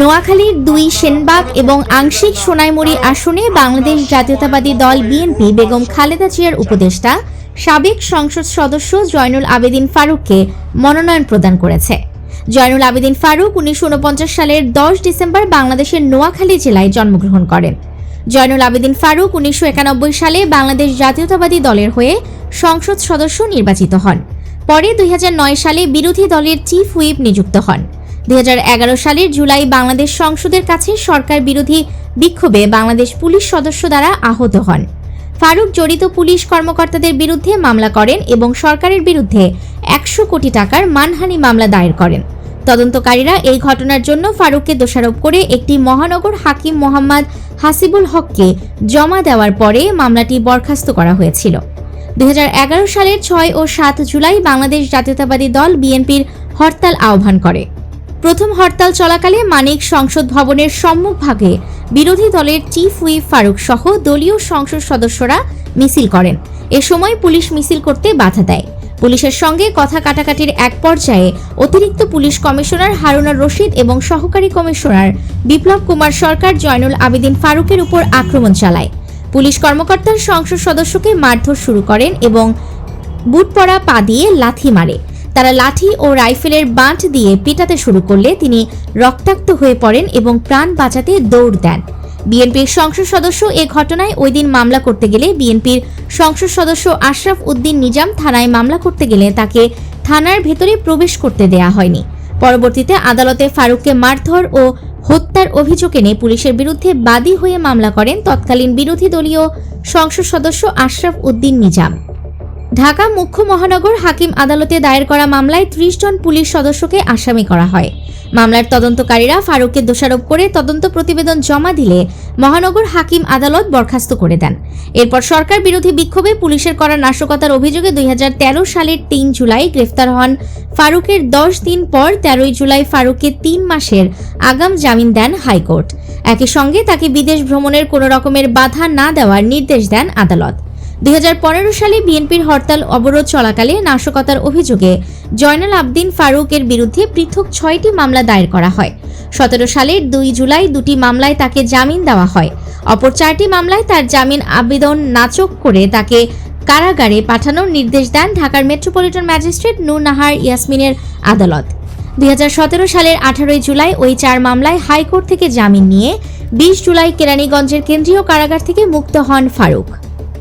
নোয়াখালীর দুই সেনবাগ এবং আংশিক সোনাইমুড়ি আসনে বাংলাদেশ জাতীয়তাবাদী দল বিএনপি বেগম খালেদা জিয়ার উপদেষ্টা, সাবেক সংসদ সদস্য জয়নুল আবেদিন ফারুককে মনোনয়ন প্রদান করেছে। জয়নুল আবেদিন ফারুক উনিশশো উনপঞ্চাশ সালের দশ ডিসেম্বর বাংলাদেশের নোয়াখালী জেলায় জন্মগ্রহণ করেন। জয়নুল আবেদিন ফারুক উনিশশো একানব্বই সালে বাংলাদেশ জাতীয়তাবাদী দলের হয়ে সংসদ সদস্য নির্বাচিত হন। পরে দুই হাজার নয় সালে বিরোধী দলের চিফ হুইপ নিযুক্ত হন। দুই হাজার এগারো সালের জুলাই বাংলাদেশ সংসদের কাছে সরকার বিরোধী বিক্ষোভে বাংলাদেশ পুলিশ সদস্য দ্বারা আহত হন। ফারুক জড়িত পুলিশ কর্মকর্তাদের বিরুদ্ধে মামলা করেন এবং সরকারের বিরুদ্ধে একশো কোটি টাকার মানহানি মামলা দায়ের করেন। তদন্তকারীরা এই ঘটনার জন্য ফারুককে দোষারোপ করে একটি মহানগর হাকিম মোহাম্মদ হাসিবুল হককে জমা দেওয়ার পরে মামলাটি বরখাস্ত করা হয়েছিল। দুই হাজার এগারো সালের ছয় ও সাত জুলাই বাংলাদেশ জাতীয়তাবাদী দল বিএনপির হরতাল আহ্বান করে। প্রথম হরতাল চলাকালে মানিক সংসদ ভবনের সম্মুখভাগে বিরোধী দলের চিফ উই ফারুক সহ দলীয় সংসদ সদস্যরা মিছিল করেন। এ সময় পুলিশ মিছিল করতে বাধা দেয়। পুলিশের সঙ্গে কথা কাটাকাটির এক পর্যায়ে অতিরিক্ত পুলিশ কমিশনার হারুনার রশিদ এবং সহকারী কমিশনার বিপ্লব কুমার সরকার জয়নুল আবেদিন ফারুকের উপর আক্রমণ চালায়। পুলিশ কর্মকর্তার সংসদ সদস্যকে মারধর শুরু করেন এবং বুট পরা পা দিয়ে লাথি মারে। তারা লাঠি ও রাইফেলের বাঁট দিয়ে পিটাতে শুরু করলে তিনি রক্তাক্ত হয়ে পড়েন এবং প্রাণ বাঁচাতে দৌড় দেন। বিএনপির সংসদ সদস্য এ ঘটনায় ওই দিন মামলা করতে গেলে বিএনপির সংসদ সদস্য আশরাফ উদ্দিন নিজাম থানায় মামলা করতে গেলে তাকে থানার ভেতরে প্রবেশ করতে দেয়া হয়নি। পরবর্তীতে আদালতে ফারুককে মারধর ও হত্যার অভিযোগ এনে পুলিশের বিরুদ্ধে বাদী হয়ে মামলা করেন তৎকালীন বিরোধী দলীয় সংসদ সদস্য আশরাফ উদ্দিন নিজাম। ঢাকা মুখ্য মহানগর হাকিম আদালতে দায়ের করা মামলায় ত্রিশ জন পুলিশ সদস্যকে আসামি করা হয়। মামলার তদন্তকারীরা ফারুককে দোষারোপ করে তদন্ত প্রতিবেদন জমা দিলে মহানগর হাকিম আদালত বরখাস্ত করে দেন। এরপর সরকার বিরোধী বিক্ষোভে পুলিশের করা নাশকতার অভিযোগে দুই হাজার তেরো সালের তিন জুলাই গ্রেফতার হন ফারুকের দশ দিন পর তেরোই জুলাই ফারুককে তিন মাসের আগাম জামিন দেন হাইকোর্ট। একই সঙ্গে তাকে বিদেশ ভ্রমণের কোনো রকমের বাধা না দেওয়ার নির্দেশ দেন আদালত। দুই হাজার পনেরো সালে বিএনপির হরতাল অবরোধ চলাকালে নাশকতার অভিযোগে জয়নাল আবদিন ফারুকের বিরুদ্ধে পৃথক ছয়টি মামলা দায়ের করা হয়। সতেরো সালের দুই জুলাই দুটি মামলায় তাকে জামিন দেওয়া হয়। অপর চারটি মামলায় তার জামিন আবেদন নাচক করে তাকে কারাগারে পাঠানোর নির্দেশ দেন ঢাকার মেট্রোপলিটন ম্যাজিস্ট্রেট নূর নাহার ইয়াসমিনের আদালত। দুই হাজার সতেরো সালের আঠারোই জুলাই ওই চার মামলায় হাইকোর্ট থেকে জামিন নিয়ে বিশ জুলাই কেরানীগঞ্জের কেন্দ্রীয় কারাগার থেকে মুক্ত হন ফারুক।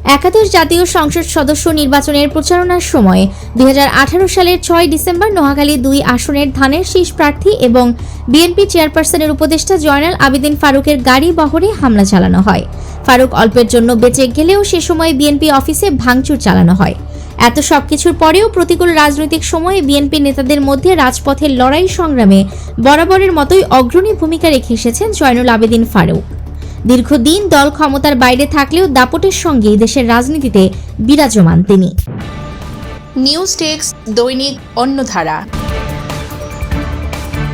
একাদশ জাতীয় সংসদ সদস্য নির্বাচনের প্রচারণার সময় দুই হাজার আঠারো সালের ছয় ডিসেম্বর নোয়াখালী দুই আসনের ধানের শীষ প্রার্থী এবং বিএনপি চেয়ারপারসনের উপদেষ্টা জয়নাল আবেদিন ফারুকের গাড়ি বহরে হামলা চালানো হয়। ফারুক অল্পের জন্য বেঁচে গেলেও সে সময় বিএনপি অফিসে ভাঙচুর চালানো হয়। এত সবকিছুর পরেও প্রতিকূল রাজনৈতিক সময়ে বিএনপি নেতাদের মধ্যে রাজপথের লড়াই সংগ্রামে বরাবরের মতোই অগ্রণী ভূমিকা রেখে এসেছেন জয়নুল আবেদিন ফারুক। দীর্ঘদিন দল ক্ষমতার বাইরে থাকলেও দাপটের সঙ্গে দেশের রাজনীতিতে বিরাজমান তিনি। নিউজ টেক্স দৈনিক অন্যধারা